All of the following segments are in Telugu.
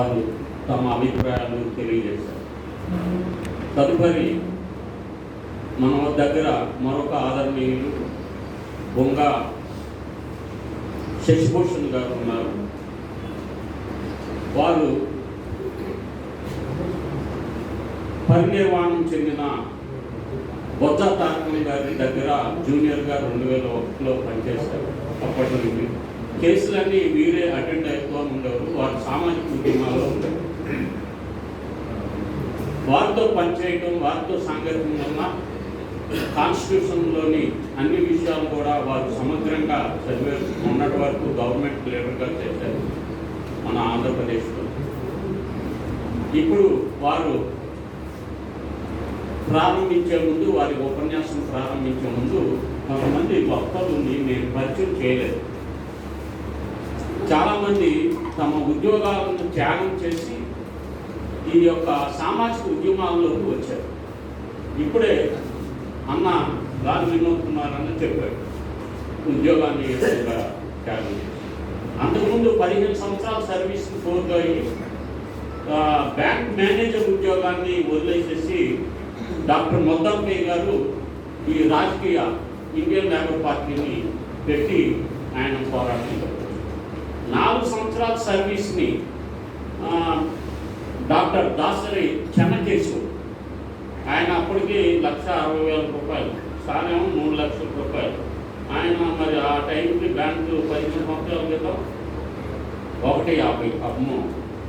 వారు తమ అభిప్రాయాలను తెలియజేశారు. తదుపరి మన దగ్గర మరొక ఆదరణీయులు బొంగ శశిభూషణ్ గారు ఉన్నారు. వారు పరినిర్వాణం చెందిన బొత్స తారకం గారి దగ్గర జూనియర్గా రెండు వేల ఒకటిలో పనిచేశారు. అప్పటి నుండి. కేసులన్నీ వీరే అటెండ్ అయిపో ఉండేవారు వారు సామాజిక ఉద్యమాల్లో ఉండేవారు వారితో పనిచేయటం వారితో సాంగత్యం వల్ల కాన్స్టిట్యూషన్లోని అన్ని విషయాలు కూడా వారు సమగ్రంగా చదివే ఉన్నటి వరకు గవర్నమెంట్ లేబర్గా చేశారు మన ఆంధ్రప్రదేశ్లో. ఇప్పుడు వారు ప్రారంభించే ముందు వారి ఉపన్యాసం ప్రారంభించే ముందు కొంతమంది భక్తులు నేను పరిచయం చేయలేదు. చాలామంది తమ ఉద్యోగాలను త్యాగం చేసి ఈ యొక్క సామాజిక ఉద్యమాల్లోకి వచ్చారు. ఇప్పుడే అన్న రాజు వినోద్ కుమార్ అన్న చెప్పాడు ఉద్యోగాన్ని త్యాగం చేసి అంతకుముందు పదిహేను సంవత్సరాల సర్వీస్ పూర్తి బ్యాంక్ మేనేజర్ ఉద్యోగాన్ని వదిలేసేసి డాక్టర్ మొద్దంపై గారు ఈ రాజకీయ ఇండియన్ లేబర్ పార్టీని పెట్టి ఆయన పోరాటం నాలుగు సంవత్సరాల సర్వీస్ని డాక్టర్ దాసరి చెన్నకేశు ఆయన అప్పటికి లక్ష అరవై వేల రూపాయలు స్థానం మూడు లక్షల రూపాయలు. ఆయన మరి ఆ టైంకి బ్యాంకు పదిహేను సంవత్సరాల క్రితం ఒకటి యాభై అమ్మో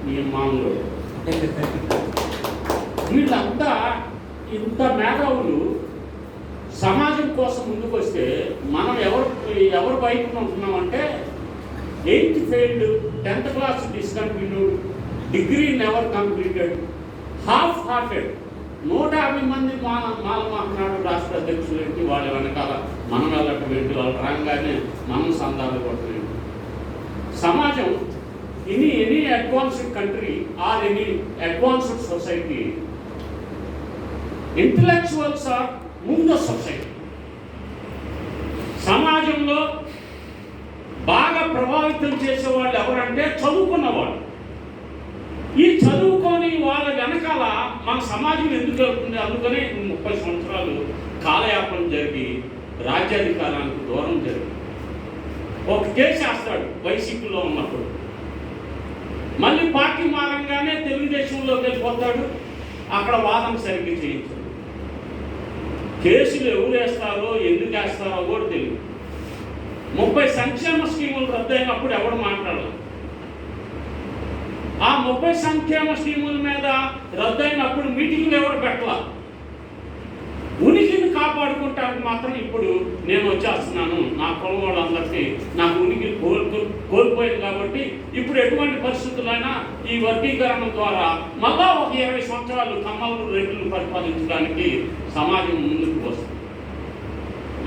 ఈ మామూలు. వీళ్ళంతా ఇంత మేధావులు సమాజం కోసం ముందుకు వస్తే మనం ఎవరు ఎవరు బయట ఉంటున్నామంటే eighth failed tenth class discontinued degree never completed half hearted నూట యాభై మంది మా మాల రాష్ట్ర అధ్యక్షులు ఏంటి? వాళ్ళ వెనకాల మనం వెళ్ళటం ఏంటి? వాళ్ళు రాగానే మనం సందాలు కొట్టలేము సమాజం any any advanced country or any advanced society. Intellectuals are ముందు సొసైటీ. సమాజంలో బాగా ప్రభావితం చేసే వాళ్ళు ఎవరంటే చదువుకున్న వాళ్ళు ఈ చదువుకొని వాళ్ళ వెనకాల మన సమాజం ఎందుకు వెళ్తుంది? అందుకనే ముప్పై సంవత్సరాలు కాలయాపన జరిగి రాజ్యాధికారానికి దూరం జరిగింది. ఒక కేసు వేస్తాడు వైసీపీలో ఉన్నప్పుడు. మళ్ళీ పార్టీ మారంగానే తెలుగుదేశంలోకి వెళ్ళిపోతాడు అక్కడ వాదన సరిగ్గా చేయించాడు. కేసులు ఎవరు వేస్తారో ఎందుకు వేస్తారో కూడా తెలియదు. ముప్పై సంక్షేమ స్కీములు రద్దయినప్పుడు ఎవడు మాట్లాడలేదు ఆ ముప్పై సంక్షేమ స్కీముల మీద రద్దయినప్పుడు మీటింగ్లు ఎవరు పెట్టాల? ఉనికిని కాపాడుకుంటానికి మాత్రం ఇప్పుడు నేను వచ్చేస్తున్నాను. నా కులం వాళ్ళందరికీ నాకు ఉనికి కోల్పో కోల్పోయింది కాబట్టి ఇప్పుడు ఎటువంటి పరిస్థితులైనా ఈ వర్గీకరణ ద్వారా మళ్ళా ఒక ఇరవై సంవత్సరాలు కమ్మలు రెడ్లు పరిపాలించడానికి సమాజం ముందుకు వస్తుంది.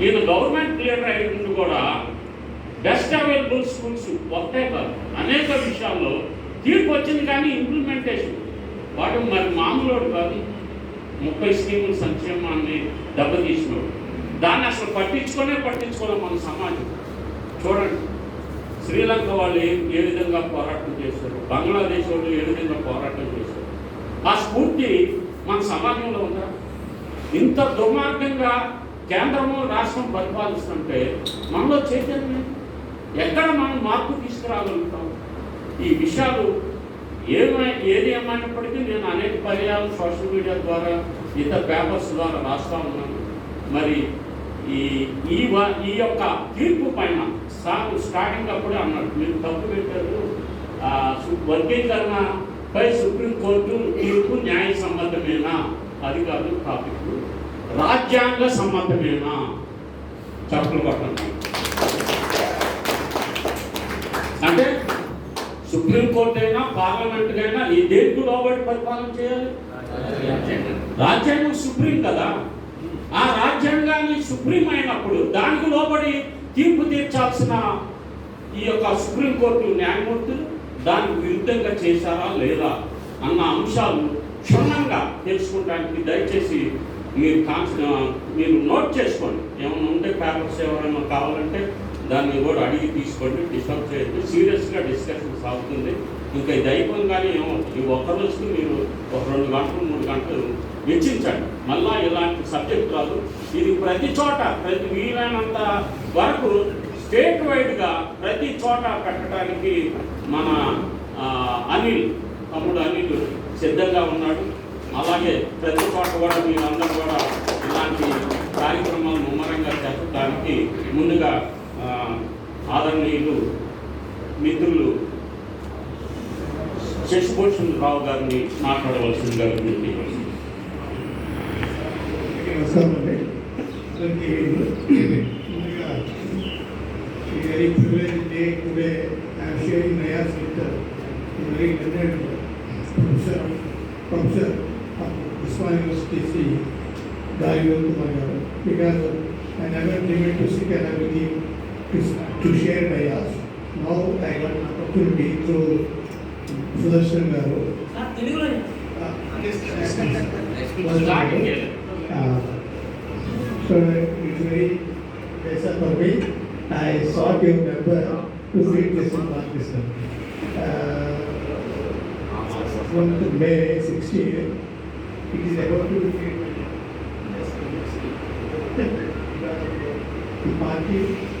ఈయన గవర్నమెంట్ లీడర్ అయ్యి కూడా బెస్ట్ అవైలబుల్ స్కూల్స్ ఒకటే కాదు అనేక విషయాల్లో తీర్పు వచ్చింది కానీ ఇంప్లిమెంటేషన్ వాడు మరి మామూలు కాదు. ముప్పై స్కీముల సంక్షేమాన్ని దెబ్బతీసినోడు. దాన్ని అసలు పట్టించుకొనే పట్టించుకోవడం మన సమాజం. చూడండి శ్రీలంక వాళ్ళు ఏ ఏ విధంగా పోరాటం చేశారు? బంగ్లాదేశ్ వాళ్ళు ఏ విధంగా పోరాటం చేశారు? ఆ స్ఫూర్తి మన సమాజంలో ఉందా? ఇంత దుర్మార్గంగా కేంద్రము రాష్ట్రం పరిపాలిస్తుంటే మనలో చైతన్యం ఎక్కడ మనం మార్పు తీసుకురాగలుగుతాం? ఈ విషయాలు ఏమై ఏది ఏమైనప్పటికీ నేను అనేక పర్యాలు సోషల్ మీడియా ద్వారా ఇతర పేపర్స్ ద్వారా రాస్తా ఉన్నాను. మరి ఈ ఈ వ- ఈ యొక్క తీర్పు పైన సాగు స్టార్టింగ్ అప్పుడే అన్నాడు. మీరు తప్పు పెట్టారు. వర్గీకరణపై సుప్రీంకోర్టు తీర్పు న్యాయ సంబంధమేనా అది కాదు టాపిక్. రాజ్యాంగ సంబంధమేనా చెప్పలు కొట్టండి అంటే సుప్రీంకోర్టు అయినా పార్లమెంట్ అయినా ఈ దేనికి లోబడి పరిపాలన చేయాలి? రాజ్యాంగం సుప్రీం కదా. ఆ రాజ్యాంగాన్ని సుప్రీం అయినప్పుడు దానికి లోబడి తీర్పు తీర్చాల్సిన ఈ యొక్క సుప్రీంకోర్టు న్యాయమూర్తులు దానికి విరుద్ధంగా చేశారా లేదా అన్న అంశాలు క్షుణ్ణంగా తెలుసుకోవడానికి దయచేసి మీరు కాన్స్ మీరు నోట్ చేసుకోండి. ఏమైనా ఉంటే పేపర్స్ ఎవరైనా కావాలంటే దాన్ని కూడా అడిగి తీసుకోండి డిస్టర్బ్ చేయొద్దు. సీరియస్గా డిస్కషన్ సాగుతుంది. ఇంకా ఇది అయిపోగానే ఏమవుతుంది ఈ ఒక్క రోజుకి మీరు ఒక రెండు గంటలు మూడు గంటలు వెచ్చించండి. మళ్ళా ఇలాంటి సబ్జెక్ట్ రాదు. ఇది ప్రతి చోట ప్రతి వీలైనంత వరకు స్టేట్ వైడ్గా ప్రతి చోట పెట్టడానికి మన అనిల్ తమ్ముడు అనిల్ సిద్ధంగా ఉన్నాడు. అలాగే ప్రతి చోట కూడా మీరందరూ కూడా ఇలాంటి కార్యక్రమాలు ముమ్మరంగా జరపడానికి ముందుగా ఆదరణీయులు మిత్రులు శశిభూషణ్ రావు గారిని మాట్లాడవలసిందిగా విజ్ఞప్తి చేస్తున్నాను. నయాస్ with very learned professor professor of Osman university Shri దారి Kumar to, to share my hours. Now I got an opportunity through Sudarshan Garu. Ah, ah, so it's very pleasant for me. I sought your member to read this in Pakistan. Uh, May 16, it is about to be the party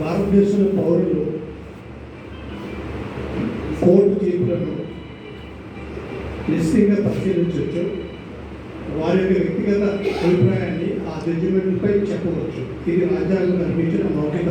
భారతదేశంలో పౌరులు కోర్టు తీర్పులను నిశ్చయంగా పరిశీలించవచ్చు. వారి యొక్క వ్యక్తిగత అభిప్రాయాన్ని ఆ జడ్జిమెంట్పై చెప్పవచ్చు. ఇది రాజ్యాంగం కల్పించిన మౌలిక